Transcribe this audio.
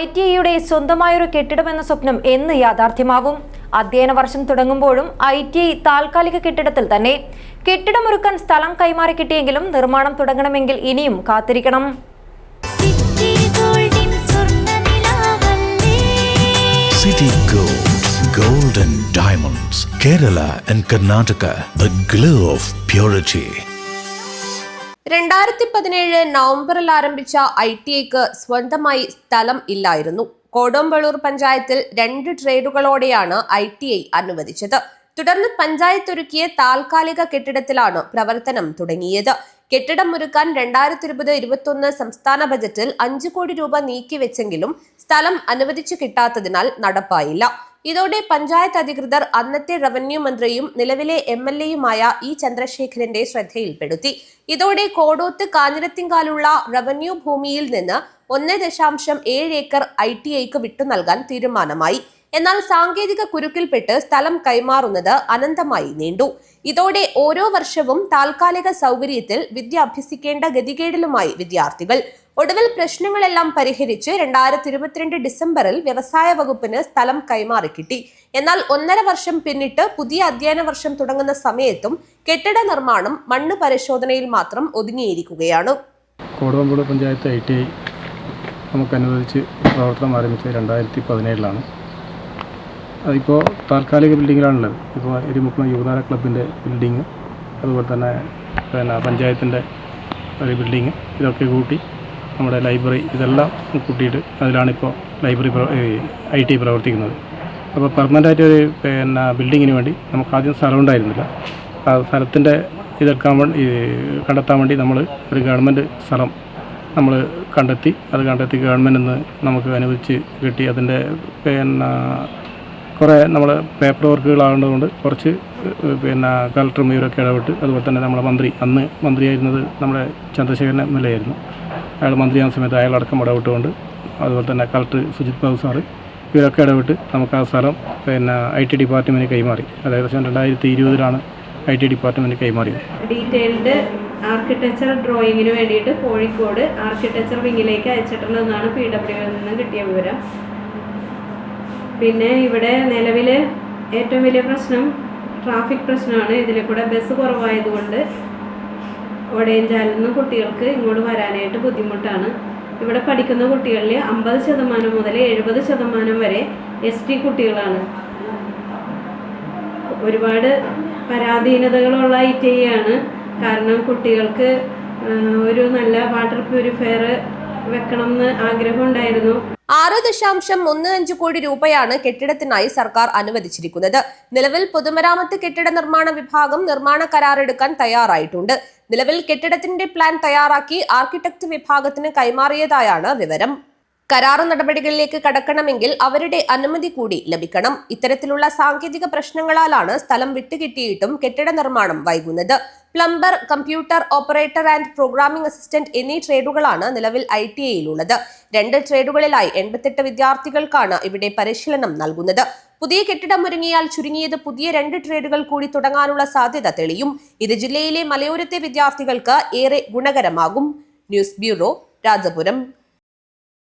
I T ഐയുടെ സ്വന്തമായൊരു കെട്ടിടമെന്ന സ്വപ്നം എന്ന് യാഥാർത്ഥ്യമാവും. അധ്യയന വർഷം തുടങ്ങുമ്പോഴും ഐ ടി ഐ താൽക്കാലിക കെട്ടിടത്തിൽ തന്നെ കെട്ടിടമൊരുക്കാൻ സ്ഥലം കൈമാറി കിട്ടിയെങ്കിലും നിർമ്മാണം തുടങ്ങണമെങ്കിൽ ഇനിയും കാത്തിരിക്കണം. സിറ്റി ഗോൾഡിൻ സ്വർണനിലാവല്ലേ City Gold, Gold and Diamonds, Kerala and Karnataka, the glow of purity. രണ്ടായിരത്തി പതിനേഴ് നവംബറിൽ ആരംഭിച്ച ഐ ടി ഐക്ക് സ്വന്തമായി സ്ഥലം ഇല്ലായിരുന്നു. കോടമ്പളൂർ പഞ്ചായത്തിൽ രണ്ട് ട്രേഡുകളോടെയാണ് ഐ ടി ഐ അനുവദിച്ചത്. തുടർന്ന് പഞ്ചായത്ത് ഒരുക്കിയ താൽക്കാലിക കെട്ടിടത്തിലാണ് പ്രവർത്തനം തുടങ്ങിയത്. കെട്ടിടം ഒരുക്കാൻ രണ്ടായിരത്തി ഇരുപത് ഇരുപത്തൊന്ന് സംസ്ഥാന ബജറ്റിൽ അഞ്ചു കോടി രൂപ നീക്കിവെച്ചെങ്കിലും സ്ഥലം അനുവദിച്ചു കിട്ടാത്തതിനാൽ നടപ്പായില്ല. ഇതോടെ പഞ്ചായത്ത് അധികൃതർ അന്നത്തെ റവന്യൂ മന്ത്രിയും നിലവിലെ എം എൽ എയുമായ ഇ ചന്ദ്രശേഖരന്റെ ശ്രദ്ധയിൽപ്പെടുത്തി. ഇതോടെ കോടോത്ത് കാഞ്ഞിരത്തിങ്കാലുള്ള റവന്യൂ ഭൂമിയിൽ നിന്ന് ഒന്ന് ദശാംശം ഏഴ് ഏക്കർ ഐ ടി ഐക്ക് വിട്ടു നൽകാൻ തീരുമാനമായി. എന്നാൽ സാങ്കേതിക കുരുക്കിൽപ്പെട്ട് സ്ഥലം കൈമാറുന്നത് അനന്തമായി നീണ്ടു. ഇതോടെ ഓരോ വർഷവും താൽക്കാലിക സൗകര്യത്തിൽ വിദ്യ അഭ്യസിക്കേണ്ട ഗതികേടിലുമായി വിദ്യാർത്ഥികൾ. ഒടുവിൽ പ്രശ്നങ്ങളെല്ലാം പരിഹരിച്ച് രണ്ടായിരത്തി ഇരുപത്തിരണ്ട് ഡിസംബറിൽ വ്യവസായ വകുപ്പിന് സ്ഥലം കൈമാറി കിട്ടി. എന്നാൽ ഒന്നര വർഷം പിന്നിട്ട് പുതിയ അധ്യയന വർഷം തുടങ്ങുന്ന സമയത്തും കെട്ടിട നിർമ്മാണം മണ്ണ് പരിശോധനയിൽ മാത്രം ഒതുങ്ങിയിരിക്കുകയാണ്. Kodampuzha panchayat I T I നമുക്ക് അനുവദിച്ച് പ്രവർത്തനം ആരംഭിച്ചത് രണ്ടായിരത്തി പതിനേഴിലാണ്. അതിപ്പോൾ താൽക്കാലിക ബിൽഡിങ്ങിലാണുള്ളത്. ഇപ്പോൾ എരിമുക്കുളം യുവതാര ക്ലബിന്റെ ബിൽഡിങ് അതുപോലെ തന്നെ പിന്നെ പഞ്ചായത്തിന്റെ ഒരു ബിൽഡിങ് ഇതൊക്കെ കൂട്ടി നമ്മുടെ ലൈബ്രറി ഇതെല്ലാം കൂട്ടിയിട്ട് അതിലാണിപ്പോൾ ലൈബ്രറി ഐ ടി പ്രവർത്തിക്കുന്നത്. അപ്പോൾ പെർമനന്റായിട്ട് ഒരു പിന്നെ ബിൽഡിങ്ങിന് വേണ്ടി നമുക്ക് ആദ്യം സ്ഥലം ഉണ്ടായിരുന്നില്ല. ആ സ്ഥലത്തിന്റെ ഇതെടുക്കാൻ വേണ്ടി കണ്ടെത്താൻ വേണ്ടി നമ്മൾ ഒരു ഗവൺമെന്റ് സ്ഥലം നമ്മൾ കണ്ടെത്തി. അത് കണ്ടെത്തി ഗവൺമെന്റ് നമുക്ക് അനുവദിച്ച് കിട്ടി. അതിന്റെ പിന്നെ കുറേ നമ്മൾ പേപ്പർ വർക്കുകളാകുന്നതുകൊണ്ട് കുറച്ച് പിന്നെ കലക്ടറും ഇവരൊക്കെ ഇടപെട്ട് അതുപോലെ തന്നെ നമ്മുടെ മന്ത്രി അന്ന് മന്ത്രിയായിരുന്നത് നമ്മുടെ ചന്ദ്രശേഖരൻ എം എൽ എ ആയിരുന്നു അയാൾ മന്ത്രിയാകുന്ന സമയത്ത് അയാളടക്കം ഇടപെട്ടുകൊണ്ട് അതുപോലെ തന്നെ കളക്ടർ സുജിത് ബാബു സാറ് ഇവരൊക്കെ ഇടപെട്ട് നമുക്ക് ആ സ്ഥലം പിന്നെ ഐ ടി ഡിപ്പാർട്ട്മെന്റ് കൈമാറി. അതായത് രണ്ടായിരത്തി ഇരുപതിലാണ് ഐ ടി ഡിപ്പാർട്ട്മെന്റ് കൈമാറിയത്. ഡീറ്റെയിൽഡ് ആർക്കിടെക്ചർ ഡ്രോയിങ്ങിന് വേണ്ടിയിട്ട് കോഴിക്കോട് ആർക്കിടെക്ചർ വിങ്ങിലേക്ക് അയച്ചിട്ടുള്ളതെന്നാണ് പി ഡബ്ല്യു നിന്ന് കിട്ടിയ വിവരം. പിന്നെ ഇവിടെ നിലവിൽ ഏറ്റവും വലിയ പ്രശ്നം ട്രാഫിക് പ്രശ്നമാണ്. ഇതിലെ കൂടെ ബസ് കുറവായതുകൊണ്ട് ഒടയഞ്ചാലിൽ നിന്ന് കുട്ടികൾക്ക് ഇങ്ങോട്ട് വരാനായിട്ട് ബുദ്ധിമുട്ടാണ്. ഇവിടെ പഠിക്കുന്ന കുട്ടികളിൽ അമ്പത് ശതമാനം മുതൽ എഴുപത് ശതമാനം വരെ എസ് ടി കുട്ടികളാണ്. ഒരുപാട് പരാധീനതകളുള്ള ഐ ടി ആണ്. കാരണം കുട്ടികൾക്ക് ഒരു നല്ല വാട്ടർ പ്യൂരിഫയർ വെക്കണം എന്ന് ആഗ്രഹമുണ്ടായിരുന്നു. ആറ് ദശാംശം ഒന്ന് അഞ്ച് കോടി രൂപയാണ് കെട്ടിടത്തിനായി സർക്കാർ അനുവദിച്ചിരിക്കുന്നത്. നിലവിൽ പൊതുമരാമത്ത് കെട്ടിട നിർമ്മാണ വിഭാഗം നിർമ്മാണ കരാർ എടുക്കാൻ തയ്യാറായിട്ടുണ്ട്. നിലവിൽ കെട്ടിടത്തിന്റെ പ്ലാൻ തയ്യാറാക്കി ആർക്കിടെക്ട് വിഭാഗത്തിന് കൈമാറിയതായാണ് വിവരം. കരാർ നടപടികളിലേക്ക് കടക്കണമെങ്കിൽ അവരുടെ അനുമതി കൂടി ലഭിക്കണം. ഇത്തരത്തിലുള്ള സാങ്കേതിക പ്രശ്നങ്ങളാലാണ് സ്ഥലം വിട്ടുകിട്ടിയിട്ടും കെട്ടിട നിർമ്മാണം വൈകുന്നത്. Plumber computer operator and programming assistant എന്നീ ട്രേഡുകളാണ് നിലവിൽ ഐ ടി ഐയിലുള്ളത്. രണ്ട് ട്രേഡുകളിലായി എൺപത്തെട്ട് വിദ്യാർത്ഥികൾക്കാണ് ഇവിടെ പരിശീലനം നൽകുന്നത്. പുതിയ കെട്ടിടം ഒരുങ്ങിയാൽ ചുരുങ്ങിയത് പുതിയ രണ്ട് ട്രേഡുകൾ കൂടി തുടങ്ങാനുള്ള സാധ്യത തെളിയും. ഇത് ജില്ലയിലെ മലയോരത്തെ വിദ്യാർത്ഥികൾക്ക് ഏറെ ഗുണകരമാകും. News bureau Rajapuram.